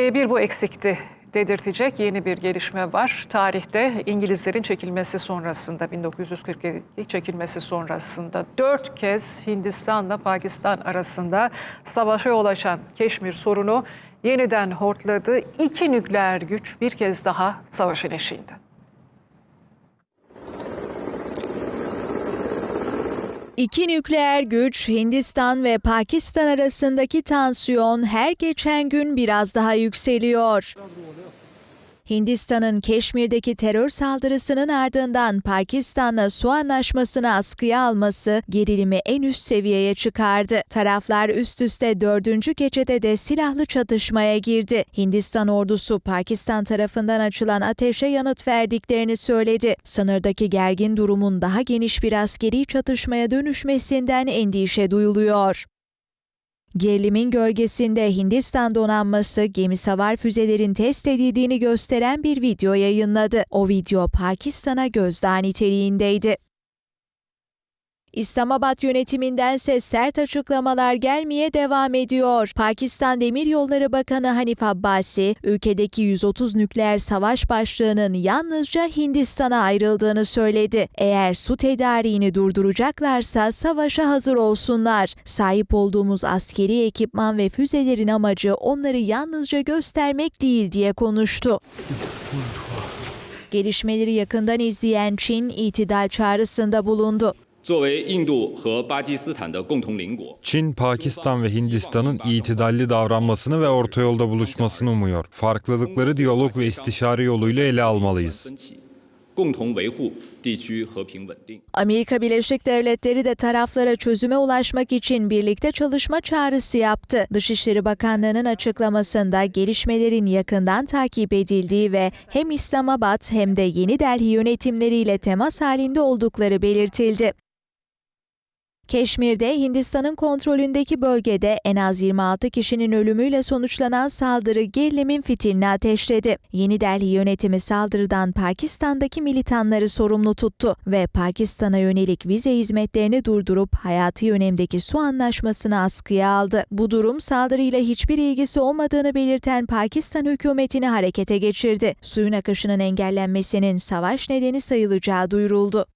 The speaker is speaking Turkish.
E, Bir bu eksikti dedirtecek yeni bir gelişme var. Tarihte İngilizlerin çekilmesi sonrasında 1942 çekilmesi sonrasında dört kez Hindistan'la Pakistan arasında savaşa yol açan Keşmir sorunu yeniden hortladı. İki nükleer güç bir kez daha savaşın eşiğinde. İki nükleer güç Hindistan ve Pakistan arasındaki tansiyon her geçen gün biraz daha yükseliyor. Hindistan'ın Keşmir'deki terör saldırısının ardından Pakistan'la su anlaşmasını askıya alması gerilimi en üst seviyeye çıkardı. Taraflar üst üste dördüncü gecede de silahlı çatışmaya girdi. Hindistan ordusu Pakistan tarafından açılan ateşe yanıt verdiklerini söyledi. Sınırdaki gergin durumun daha geniş bir askeri çatışmaya dönüşmesinden endişe duyuluyor. Gerilimin gölgesinde Hindistan donanması gemi savar füzelerin test edildiğini gösteren bir video yayınladı. O video Pakistan'a gözdağı niteliğindeydi. İslamabad yönetimindense sert açıklamalar gelmeye devam ediyor. Pakistan Demiryolları Bakanı Hanif Abbasi, ülkedeki 130 nükleer savaş başlığının yalnızca Hindistan'a ayrıldığını söyledi. Eğer su tedariğini durduracaklarsa savaşa hazır olsunlar. Sahip olduğumuz askeri ekipman ve füzelerin amacı onları yalnızca göstermek değil diye konuştu. Gelişmeleri yakından izleyen Çin itidal çağrısında bulundu. 作为印度和巴基斯坦的共同邻国， Çin, Pakistan ve Hindistan'ın itidalli davranmasını ve orta yolda buluşmasını umuyor. Farklılıkları diyalog ve istişare yoluyla ele almalıyız. 分歧，共同维护地区和平稳定。 Amerika Birleşik Devletleri de taraflara çözüme ulaşmak için birlikte çalışma çağrısı yaptı. Dışişleri Bakanlığı'nın açıklamasında gelişmelerin yakından takip edildiği ve hem İslamabad hem de Yeni Delhi yönetimleriyle temas halinde oldukları belirtildi. Keşmir'de Hindistan'ın kontrolündeki bölgede en az 26 kişinin ölümüyle sonuçlanan saldırı gerilimin fitilini ateşledi. Yeni Delhi yönetimi saldırıdan Pakistan'daki militanları sorumlu tuttu ve Pakistan'a yönelik vize hizmetlerini durdurup hayati önemdeki su anlaşmasını askıya aldı. Bu durum saldırıyla hiçbir ilgisi olmadığını belirten Pakistan hükümetini harekete geçirdi. Suyun akışının engellenmesinin savaş nedeni sayılacağı duyuruldu.